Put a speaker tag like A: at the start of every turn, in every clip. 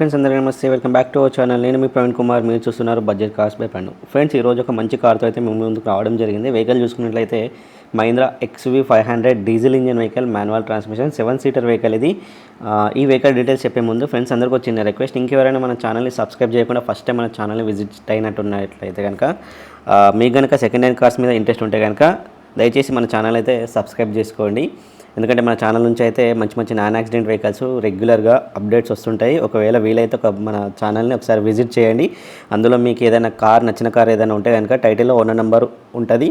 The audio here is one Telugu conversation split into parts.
A: ఫ్రెండ్స్ అందరికీ నమస్తే. Welcome back to our channel నేను మీ ప్రవీణ్ కుమార్. మీరు చూస్తున్నారు budget cars by Pandu. Friends ఈరోజు ఒక మంచి కార్తో అయితే మేము ముందుకు రావడం జరిగింది. వెహికల్ చూసుకున్నట్లయితే Mahindra XUV five hundred diesel engine vehicle manual transmission seven seater vehicle ఇది. ఈ వెహికల్ డీటెయిల్స్ చెప్పే ముందు ఫ్రెండ్స్ అందరికీ వచ్చిన రిక్వెస్ట్ ఇంకెవరైనా మన ఛానల్ని సబ్స్క్రైబ్ చేయకుండా ఫస్ట్ టైం మన ఛానల్ని విజిట్ అయినట్టున్నట్లయితే కనుక మీకు కనుక సెకండ్ హ్యాండ్ కార్స్ మీద ఇంట్రెస్ట్ ఉంటే కనుక దయచేసి మన ఛానల్ అయితే సబ్స్క్రైబ్ చేసుకోండి. ఎందుకంటే మన ఛానల్ నుంచి అయితే మంచి మంచి నాన్ యాక్సిడెంట్ వెహికల్స్ రెగ్యులర్గా అప్డేట్స్ వస్తుంటాయి. ఒకవేళ వీలైతే ఒక మన ఛానల్ని ఒకసారి విజిట్ చేయండి. అందులో మీకు ఏదైనా కార్ నచ్చిన కార్ ఏదైనా ఉంటే కనుక టైటిల్లో ఓనర్ నెంబర్ ఉంటుంది.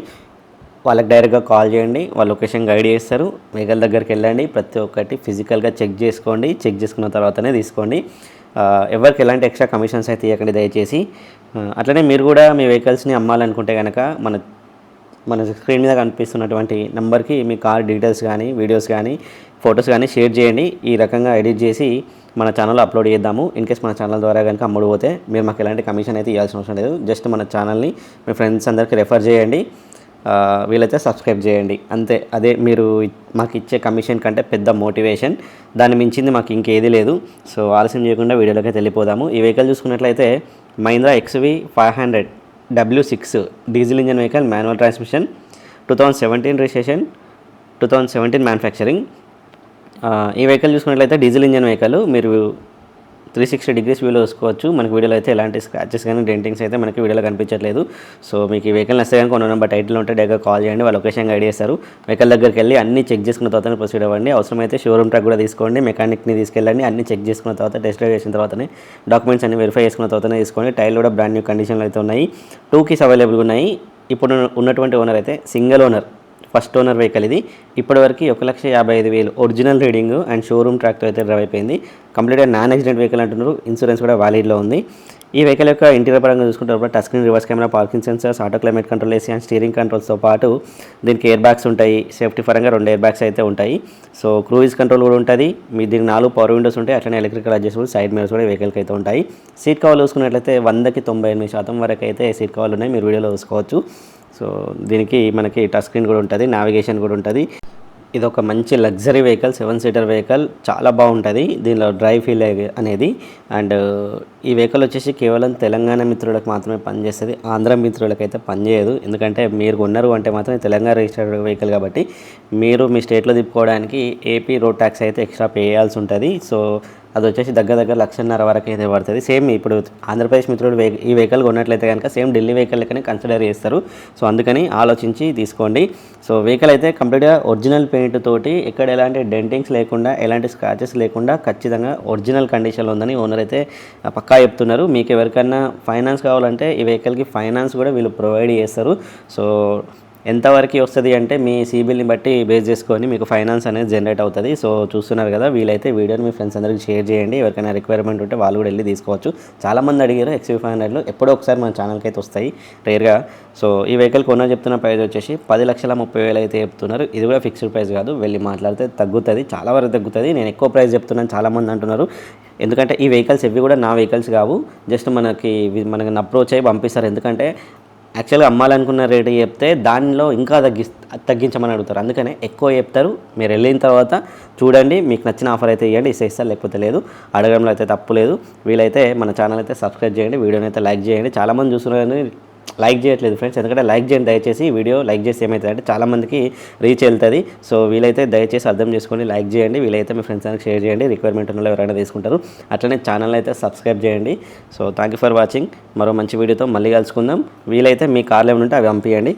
A: వాళ్ళకి డైరెక్ట్గా కాల్ చేయండి. వాళ్ళ లొకేషన్ గైడ్ చేస్తారు. వెహికల్ దగ్గరికి వెళ్ళండి. ప్రతి ఒక్కటి ఫిజికల్గా చెక్ చేసుకోండి. చెక్ చేసుకున్న తర్వాతనే తీసుకోండి. ఎవరికి ఎలాంటి ఎక్స్ట్రా కమిషన్స్ అయితే ఇవ్వకండి దయచేసి. అట్లనే మీరు కూడా మీ వెహికల్స్ని అమ్మాలనుకుంటే కనుక మన మన స్క్రీన్ మీద కనిపిస్తున్నటువంటి నెంబర్కి మీ కార్ డీటెయిల్స్ కానీ వీడియోస్ కానీ ఫొటోస్ కానీ షేర్ చేయండి. ఈ రకంగా ఎడిట్ చేసి మన ఛానల్లో అప్లోడ్ చేద్దాము. ఇన్ కేస్ మన ఛానల్ ద్వారా కనుక అమ్ముడు పోతే మీరు మాకు ఎలాంటి కమిషన్ అయితే ఇవ్వాల్సిన అవసరం లేదు. జస్ట్ మన ఛానల్ని మీ ఫ్రెండ్స్ అందరికీ రెఫర్ చేయండి. వీలైతే సబ్స్క్రైబ్ చేయండి. అంతే. అదే మీరు మాకు ఇచ్చే కమిషన్ కంటే పెద్ద మోటివేషన్ దాన్ని మించింది మాకు ఇంకేది లేదు. సో ఆలస్యం చేయకుండా వీడియోలోకి వెళ్ళిపోదాము. ఈ వెహికల్ చూసుకున్నట్లయితే Mahindra XUV five hundred W six diesel engine vehicle manual transmission two thousand seventeen registration two thousand seventeen manufacturing ఈ వెహికల్ చూసుకున్నట్లయితే డీజిల్ ఇంజన్ వెహికల్ మీరు త్రీ సిక్స్టీ డిగ్రీస్ వ్యూలో చూసుకోవచ్చు. మనకి వీడియోలో అయితే ఎలాంటి స్క్రాచెస్ కానీ డెంటింగ్స్ అయితే మనకి వీడియోలో కనిపించట్లేదు. సో మీకు ఈ వెహికల్ నస్తే కనుక నెంబర్ టైటిల్ ఉంటే డైరెక్ట్గా కాల్ చేయండి. వాళ్ళు లొకేషన్ గైడ్ చేస్తారు. వెహికల్ దగ్గరికి వెళ్ళి అన్ని చెక్ చేసుకున్న తర్వాత ప్రొసీడ్ అవ్వండి. అవసరమైతే షోరూమ్ ట్రాక్ కూడా తీసుకోండి. మెకానిక్ని తీసుకెళ్ళండి. అన్ని చెక్ చేసుకున్న తర్వాత టెస్ట్ డ్రైవ్ చేసిన తర్వాతనే డాక్యుమెంట్స్ అన్ని వెరిఫై చేసుకున్న తర్వాతనే తీసుకోండి. టైల్ కూడా బ్రాండ్ న్యూ కండిషన్లో అయితే ఉన్నాయి. టూ కీస్ అవైలబుల్గా ఉన్నాయి. ఇప్పుడు ఉన్నటువంటి ఓనర్ అయితే single owner first owner vehicle ఇది. ఇప్పటివరకు ఒక లక్ష యాభై ఐదు వేలు ఒరిజినల్ రీడింగ్ అండ్ షోరూమ్ ట్రాక్తో అయితే డ్రైవ్ అయిపోయింది. కంప్లీట్గా నాన్ యాక్సిడెంట్ వెహికల్ అంటున్నారు. ఇన్సూరెన్స్ కూడా వ్యాలిడ్లో ఉంది. ఈ వెహికల్ యొక్క ఇంటీరియర్ పరంగా చూసుకుంటే touch screen reverse camera parking sensors auto climate control AC and steering కంట్రోల్స్తో పాటు దీనికి ఎయిర్ బ్యాగ్స్ ఉంటాయి. సేఫ్టీ పరంగా రెండు ఎయిర్ బ్యాగ్స్ అయితే ఉంటాయి. సో క్రూయిజ్ కంట్రోల్ కూడా ఉంటుంది. మీ దీనికి నాలుగు పవర్ విండోస్ ఉంటాయి. అట్లనే ఎలక్ట్రికల్ అడ్జస్టబుల్ సైడ్ మిరర్స్ కూడా వెహికల్కి అయితే ఉంటాయి. సీట్ కవర్లు చూసుకున్నట్లయితే వందకి తొంభై ఎనిమిది శాతం వరకు అయితే సీట్ కవర్లు ఉన్నాయి. మీరు వీడియోలో చూసుకోవచ్చు. సో దీనికి మనకి టచ్ స్క్రీన్ కూడా ఉంటుంది నావిగేషన్ కూడా ఉంటుంది. ఇది ఒక మంచి luxury vehicle seven seater vehicle చాలా బాగుంటుంది. దీనిలో డ్రైవ్ ఫీల్ అనేది. అండ్ ఈ వెహికల్ వచ్చేసి కేవలం తెలంగాణ మిత్రులకు మాత్రమే పనిచేస్తుంది. ఆంధ్ర మిత్రులకు అయితే పనిచేయదు. ఎందుకంటే మీరు కొన్నారు అంటే మాత్రం తెలంగాణ రిజిస్టర్డ్ వెహికల్ కాబట్టి మీరు మీ స్టేట్లో తిప్పుకోవడానికి ఏపీ రోడ్ ట్యాక్స్ అయితే ఎక్స్ట్రా పే చేయాల్సి ఉంటుంది. సో అది వచ్చేసి దగ్గర దగ్గర లక్షన్నర వరకు అయితే పడుతుంది. సేమ్ ఇప్పుడు ఆంధ్రప్రదేశ్ మిత్రుడు ఈ వెహికల్ కొన్నట్లయితే కనుక సేమ్ ఢిల్లీ వెహికల్ లెక్కనే కన్సిడర్ చేస్తారు. సో అందుకని ఆలోచించి తీసుకోండి. సో వెహికల్ అయితే కంప్లీట్గా ఒరిజినల్ పెయింట్ తోటి ఎక్కడ ఎలాంటి డెంటింగ్స్ లేకుండా ఎలాంటి స్క్రాచెస్ లేకుండా ఖచ్చితంగా ఒరిజినల్ కండిషన్లో ఉందని ఓనర్ అయితే పక్కా చెప్తున్నారు. మీకు ఎవరికైనా ఫైనాన్స్ కావాలంటే ఈ వెహికల్కి ఫైనాన్స్ కూడా వీళ్ళు ప్రొవైడ్ చేస్తారు. సో ఎంతవరకు వస్తుంది అంటే మీ సిబిల్ని బట్టి బేస్ చేసుకొని మీకు ఫైనాన్స్ అనేది జనరేట్ అవుతుంది. సో చూస్తున్నారు కదా వీలైతే వీడియోని మీ ఫ్రెండ్స్ అందరికీ షేర్ చేయండి. ఎవరికైనా రిక్వైర్మెంట్ ఉంటే వాళ్ళు కూడా వెళ్ళి తీసుకోవచ్చు. చాలామంది అడిగారు ఎక్స్వీ ఫైవ్ హండ్రెడ్లో ఎప్పుడో ఒకసారి మన ఛానల్కి అయితే వస్తాయి రేర్గా. సో ఈ వెహికల్ కొన్న చెప్తున్న ప్రైస్ వచ్చేసి పది లక్షల ముప్పై వేలు అయితే చెప్తున్నారు. ఇది కూడా ఫిక్స్డ్ ప్రైస్ కాదు. వెళ్ళి మాట్లాడితే తగ్గుతుంది చాలా వరకు తగ్గుతుంది. నేను ఎక్కువ ప్రైస్ చెప్తున్నాను చాలామంది అంటున్నారు. ఎందుకంటే ఈ వెహికల్స్ ఇవి కూడా నా వెహికల్స్ కావు. జస్ట్ మనకి మనకి అప్రోచ్ అయ్యి పంపిస్తారు. ఎందుకంటే యాక్చువల్గా అమ్మాలనుకున్న రేటు చెప్తే దానిలో ఇంకా తగ్గి తగ్గించమని అడుగుతారు. అందుకనే ఎక్కువ చెప్తారు. మీరు వెళ్ళిన తర్వాత చూడండి. మీకు నచ్చిన ఆఫర్ అయితే ఇవ్వండి ఇస్తే లేకపోతే లేదు. అడగడంలో అయితే తప్పు లేదు. వీలైతే మన ఛానల్ అయితే సబ్స్క్రైబ్ చేయండి. వీడియోని అయితే లైక్ చేయండి. చాలామంది చూస్తున్నారు లైక్ చేయట్లేదు ఫ్రెండ్స్. ఎందుకంటే లైక్ చేయండి దయచేసి. వీడియో లైక్ చేసి ఏమవుతుంది అంటే చాలామందికి రీచ్ వెళ్తుంది. సో వీలైతే దయచేసి అర్థం చేసుకొని లైక్ చేయండి. వీలైతే మీ ఫ్రెండ్స్ అందరికి షేర్ చేయండి. రిక్వైర్మెంట్ ఉన్న ఎవరైనా తీసుకుంటారు. అట్లనే ఛానల్ అయితే సబ్స్క్రైబ్ చేయండి. So thank you for watching. మరో మంచి వీడియోతో మళ్ళీ కలుసుకుందాం. వీలైతే మీ కార్లు ఏమైనా ఉంటే అవి పంపించండి